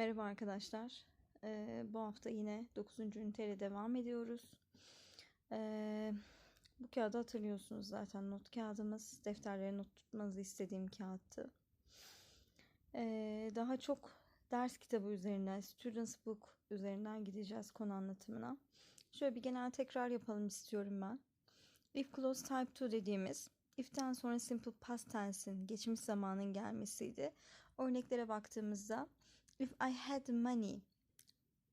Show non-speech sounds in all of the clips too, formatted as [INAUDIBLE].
Merhaba arkadaşlar. Ee, bu hafta yine 9. üniteyle devam ediyoruz. Ee, bu kağıdı hatırlıyorsunuz zaten not kağıdımız. Defterlere not tutmanızı istediğim kağıttı. Ee, daha çok ders kitabı üzerinden, students book üzerinden gideceğiz konu anlatımına. Şöyle bir genel tekrar yapalım istiyorum ben. If clause type 2 dediğimiz if'ten sonra simple past tense'in geçmiş zamanın gelmesiydi. Örneklere baktığımızda If I had money,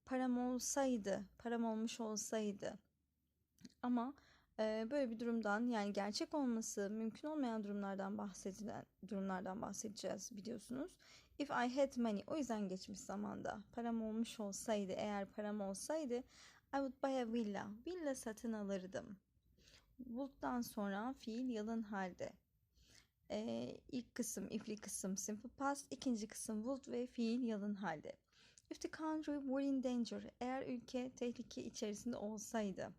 param olsaydı, param olmuş olsaydı. Ama e, böyle bir durumdan yani gerçek olması mümkün olmayan durumlardan bahsedilen durumlardan bahsedeceğiz biliyorsunuz. If I had money o yüzden geçmiş zamanda param olmuş olsaydı eğer param olsaydı I would buy a villa. Villa satın alırdım. Would'dan sonra fiil yalın halde. Ee, ilk kısım if'li kısım simple past, ikinci kısım would ve fiil yalın halde. If the country were in danger, eğer ülke tehlike içerisinde olsaydı,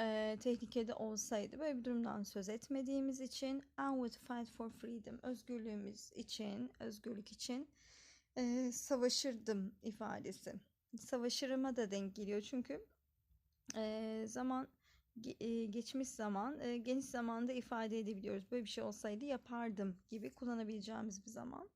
e, tehlikede olsaydı, böyle bir durumdan söz etmediğimiz için I would fight for freedom, özgürlüğümüz için, özgürlük için e, savaşırdım ifadesi. Savaşırıma da denk geliyor çünkü e, zaman e, geçmiş zaman, geniş zamanda ifade edebiliyoruz. Böyle bir şey olsaydı yapardım gibi kullanabileceğimiz bir zaman.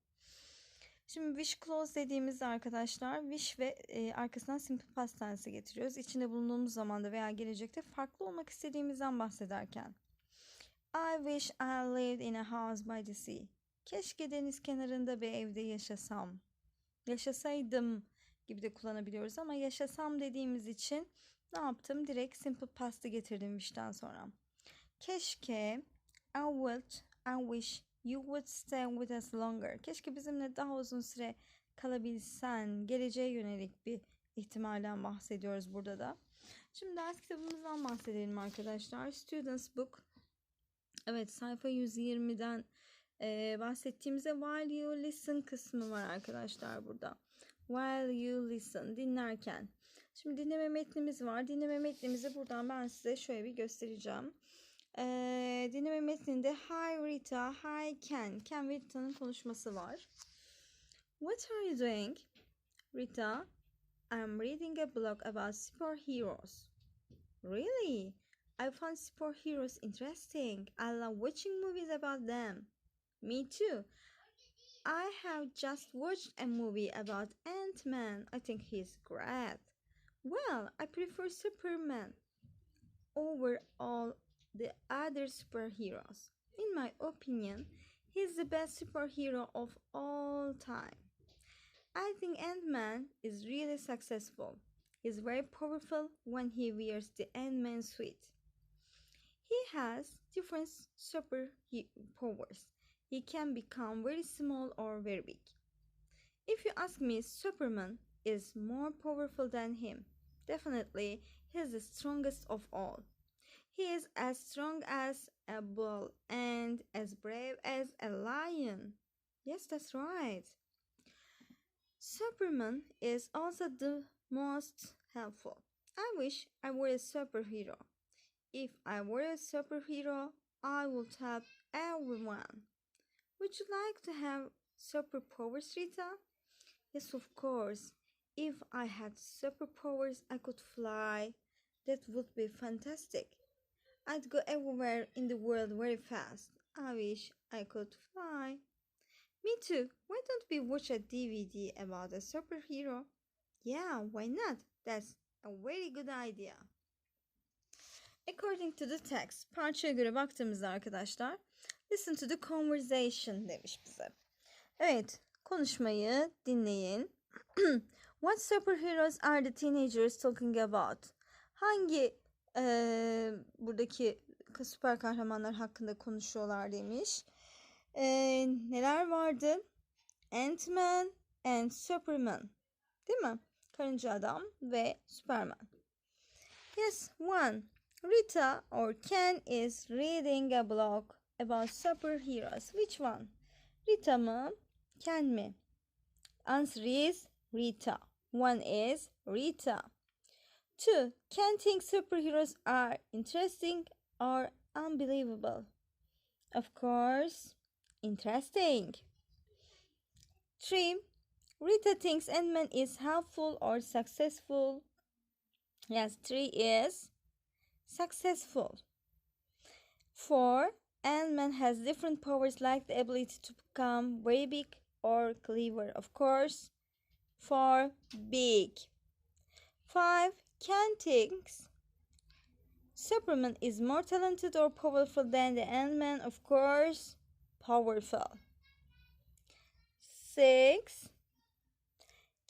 Şimdi wish clause dediğimizde arkadaşlar wish ve e, arkasından simple past tense getiriyoruz. İçinde bulunduğumuz zamanda veya gelecekte farklı olmak istediğimizden bahsederken. I wish I lived in a house by the sea. Keşke deniz kenarında bir evde yaşasam. Yaşasaydım gibi de kullanabiliyoruz ama yaşasam dediğimiz için ne yaptım? Direkt simple past'ı getirdim wish'ten sonra. Keşke I would, I wish you would stay with us longer. Keşke bizimle daha uzun süre kalabilsen. Geleceğe yönelik bir ihtimalden bahsediyoruz burada da. Şimdi ders kitabımızdan bahsedelim arkadaşlar. Students Book. Evet sayfa 120'den e, bahsettiğimizde while you listen kısmı var arkadaşlar burada. While you listen dinlerken. Şimdi dinleme metnimiz var. Dinleme metnimizi buradan ben size şöyle bir göstereceğim. Ee, dinleme metninde Hi Rita, Hi Ken. Ken ve Rita'nın konuşması var. What are you doing? Rita, I'm reading a blog about superheroes. Really? I find superheroes interesting. I love watching movies about them. Me too. I have just watched a movie about Ant-Man. I think he's great. Well, I prefer Superman over all the other superheroes. In my opinion, he's the best superhero of all time. I think Ant-Man is really successful. He's very powerful when he wears the Ant-Man suit. He has different superpowers. He can become very small or very big. If you ask me, Superman is more powerful than him. Definitely, he is the strongest of all. He is as strong as a bull and as brave as a lion. Yes, that's right. Superman is also the most helpful. I wish I were a superhero. If I were a superhero, I would help everyone. Would you like to have superpowers, Rita? Yes, of course. If I had superpowers, I could fly. That would be fantastic. I'd go everywhere in the world very fast. I wish I could fly. Me too. Why don't we watch a DVD about a superhero? Yeah, why not? That's a very good idea. According to the text, parçaya göre baktığımızda arkadaşlar, listen to the conversation demiş bize. Evet, konuşmayı dinleyin. [CLEARS THROAT] What superheroes are the teenagers talking about? Hangi eee, buradaki süper kahramanlar hakkında konuşuyorlar demiş. Eee, neler vardı? Ant-Man and Superman. Değil mi? Karınca Adam ve Superman. Yes, one. Rita or Ken is reading a blog about superheroes. Which one? Rita mı? Ken mi? Answer is Rita. One is Rita. Two. Thinks superheroes are interesting or unbelievable. Of course, interesting. Three. Rita thinks Ant-Man is helpful or successful. Yes, three is successful. Four, Ant-Man has different powers like the ability to become very big or clever. Of course, four, big. Five, Ken thinks Superman is more talented or powerful than the Ant-Man. Of course, powerful. Six,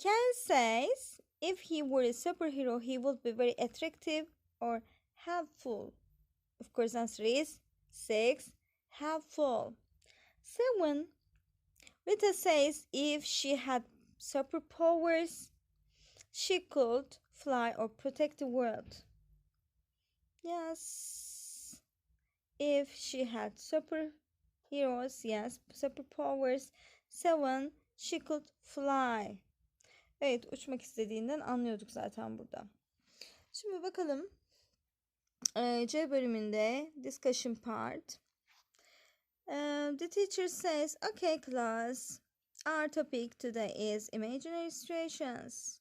Ken says if he were a superhero, he would be very attractive or helpful. Of course, answer is six, helpful. Seven, Rita says if she had superpowers, she could fly or protect the world. Yes, if she had superheroes, yes, superpowers. Seven, she could fly. Evet, uçmak istediğinden anlıyorduk zaten burada. Şimdi bakalım. Ee, C bölümünde discussion part. Uh, the teacher says, okay class, our topic today is imaginary situations.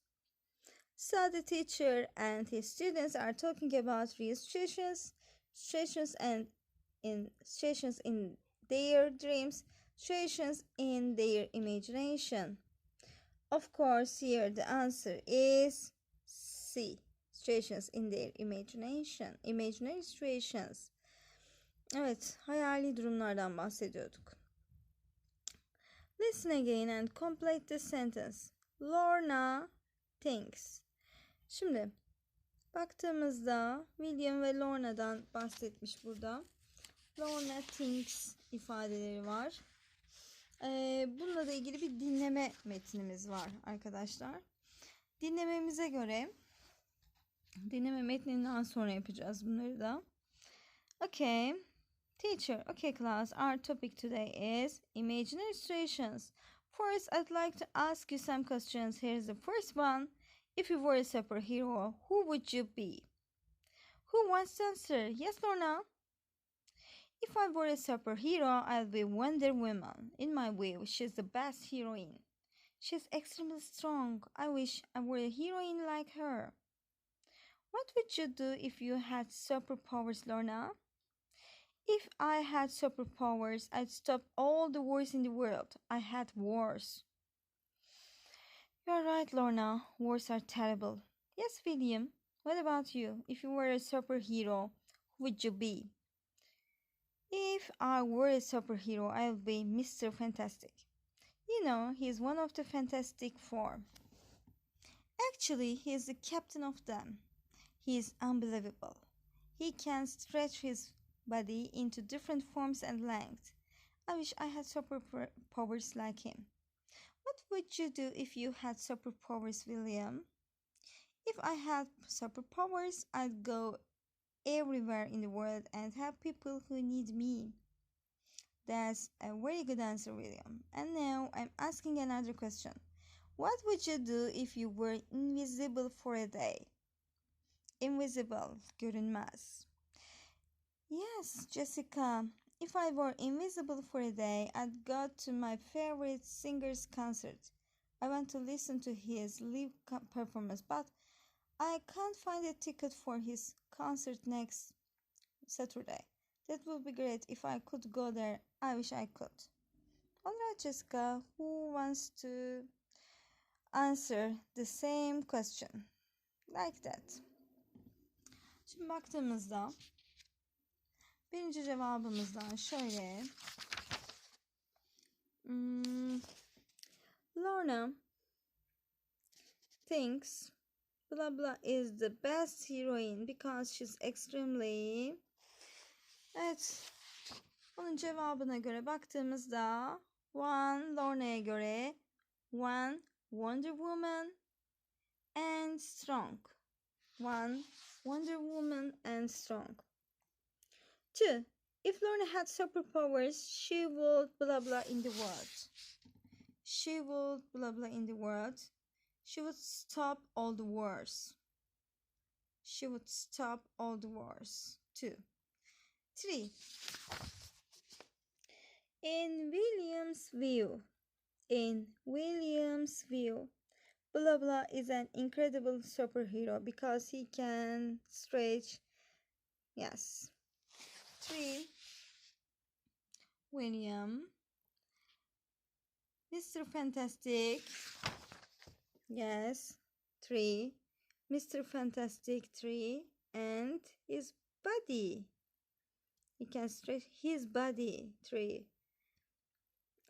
So the teacher and his students are talking about real situations, situations and in situations in their dreams, situations in their imagination. Of course, here the answer is C. Situations in their imagination. Imaginary situations. Evet, hayali durumlardan bahsediyorduk. Listen again and complete the sentence. Lorna thinks. Şimdi baktığımızda William ve Lorna'dan bahsetmiş burada. Lorna thinks ifadeleri var. Ee, bununla da ilgili bir dinleme metnimiz var arkadaşlar. Dinlememize göre dinleme metninden sonra yapacağız bunları da. Okay. Teacher, okay class, our topic today is imaginary situations. First, I'd like to ask you some questions. Here's the first one. If you were a superhero, who would you be? Who wants to answer? Yes or no? If I were a superhero, I'd be Wonder Woman. In my view, she's the best heroine. She's extremely strong. I wish I were a heroine like her. What would you do if you had superpowers, Lorna? If I had superpowers, I'd stop all the wars in the world. I had wars. You're right, Lorna. Wars are terrible. Yes, William. What about you? If you were a superhero, who would you be? If I were a superhero, I would be Mr. Fantastic. You know, he's one of the Fantastic Four. Actually, he is the captain of them. He is unbelievable. He can stretch his body into different forms and lengths. I wish I had superpowers like him. What would you do if you had superpowers, William? If I had superpowers, I'd go everywhere in the world and help people who need me. That's a very good answer, William. And now I'm asking another question. What would you do if you were invisible for a day? Invisible, görünmez. Yes, Jessica. If I were invisible for a day, I'd go to my favorite singer's concert. I want to listen to his live performance, but I can't find a ticket for his concert next Saturday. That would be great if I could go there. I wish I could. Alright, Jessica, who wants to answer the same question? Like that. Şimdi baktığımızda birinci cevabımızdan şöyle hmm, Lorna thinks blah blah is the best heroine because she's extremely Evet. Onun cevabına göre baktığımızda one Lorna'ya göre one Wonder Woman and strong. One Wonder Woman and strong. Two. If Lorna had superpowers, she would blah blah in the world. She would blah blah in the world. She would stop all the wars. She would stop all the wars. Two. Three. In William's view, in William's view, blah blah is an incredible superhero because he can stretch. Yes. Three. William. Mr. Fantastic. Yes. Three. Mr. Fantastic three and his body. He can stretch his body. Three.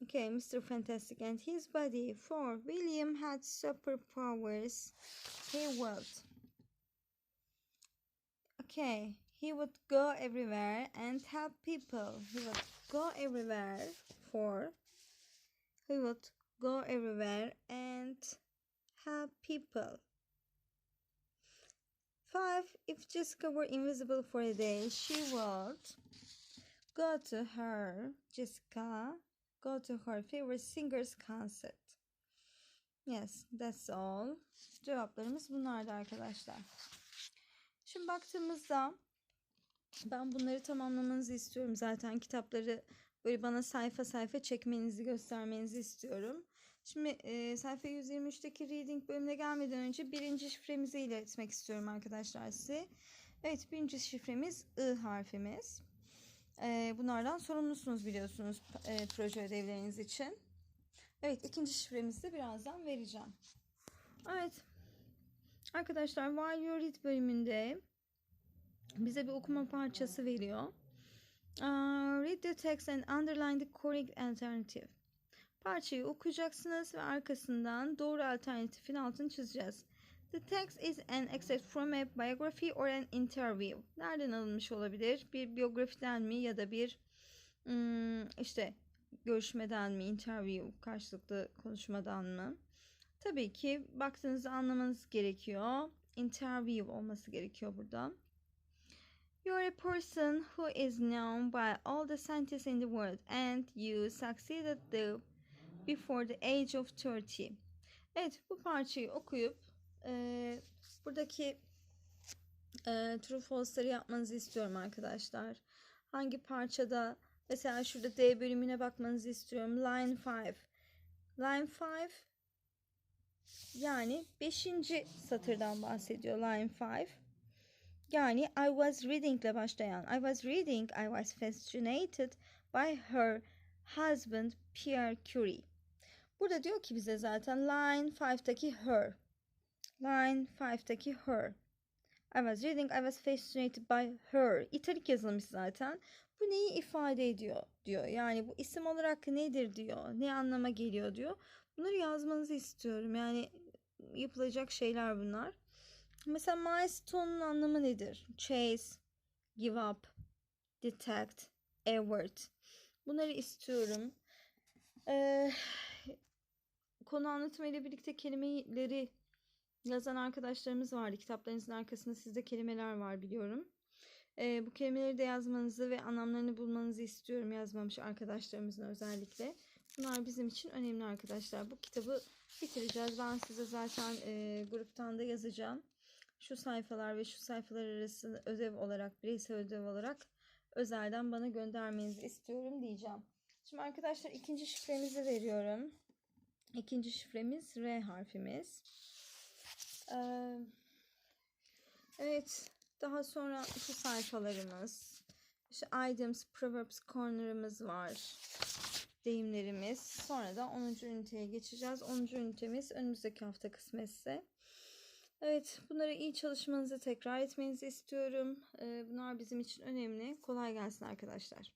Okay, Mr. Fantastic and his body. Four. William had superpowers. He would. Okay, he would go everywhere and help people. He would go everywhere. for He would go everywhere and help people. Five. If Jessica were invisible for a day, she would go to her, Jessica, go to her favorite singer's concert. Yes, that's all. Cevaplarımız bunlardı arkadaşlar. Şimdi baktığımızda ben bunları tamamlamanızı istiyorum. Zaten kitapları böyle bana sayfa sayfa çekmenizi göstermenizi istiyorum. Şimdi e, sayfa 123'teki reading bölümüne gelmeden önce birinci şifremizi iletmek istiyorum arkadaşlar size. Evet birinci şifremiz I harfimiz. E, bunlardan sorumlusunuz biliyorsunuz e, proje ödevleriniz için. Evet ikinci şifremizi de birazdan vereceğim. Evet arkadaşlar While You Read bölümünde bize bir okuma parçası veriyor. Uh, read the text and underline the correct alternative. Parçayı okuyacaksınız ve arkasından doğru alternatifin altını çizeceğiz. The text is an excerpt from a biography or an interview. Nereden alınmış olabilir? Bir biyografiden mi ya da bir hmm, işte görüşmeden mi, interview, karşılıklı konuşmadan mı? Tabii ki baktığınızda anlamanız gerekiyor. Interview olması gerekiyor burada. You are a person who is known by all the scientists in the world and you succeeded the before the age of 30. Evet bu parçayı okuyup e, buradaki e, true false'ları yapmanızı istiyorum arkadaşlar. Hangi parçada mesela şurada D bölümüne bakmanızı istiyorum. Line 5. Line 5 yani 5. satırdan bahsediyor line 5. Yani I was reading ile başlayan I was reading, I was fascinated by her husband Pierre Curie. Burada diyor ki bize zaten line 5'taki her. Line 5'taki her. I was reading, I was fascinated by her. İtalik yazılmış zaten. Bu neyi ifade ediyor diyor. Yani bu isim olarak nedir diyor. Ne anlama geliyor diyor. Bunları yazmanızı istiyorum. Yani yapılacak şeyler bunlar. Mesela milestone'un anlamı nedir? Chase, give up, detect, avert. Bunları istiyorum. Ee, konu anlatımı ile birlikte kelimeleri yazan arkadaşlarımız vardı. Kitaplarınızın arkasında sizde kelimeler var biliyorum. Ee, bu kelimeleri de yazmanızı ve anlamlarını bulmanızı istiyorum yazmamış arkadaşlarımızın özellikle. Bunlar bizim için önemli arkadaşlar. Bu kitabı bitireceğiz. Ben size zaten e, gruptan da yazacağım. Şu sayfalar ve şu sayfalar arası ödev olarak, bireysel ödev olarak özelden bana göndermenizi istiyorum diyeceğim. Şimdi arkadaşlar ikinci şifremizi veriyorum. İkinci şifremiz R harfimiz. Ee, evet. Daha sonra şu sayfalarımız. İşte items, proverbs corner'ımız var. Deyimlerimiz. Sonra da 10. üniteye geçeceğiz. 10. ünitemiz önümüzdeki hafta kısmetse. Evet, bunları iyi çalışmanızı tekrar etmenizi istiyorum. Bunlar bizim için önemli. Kolay gelsin arkadaşlar.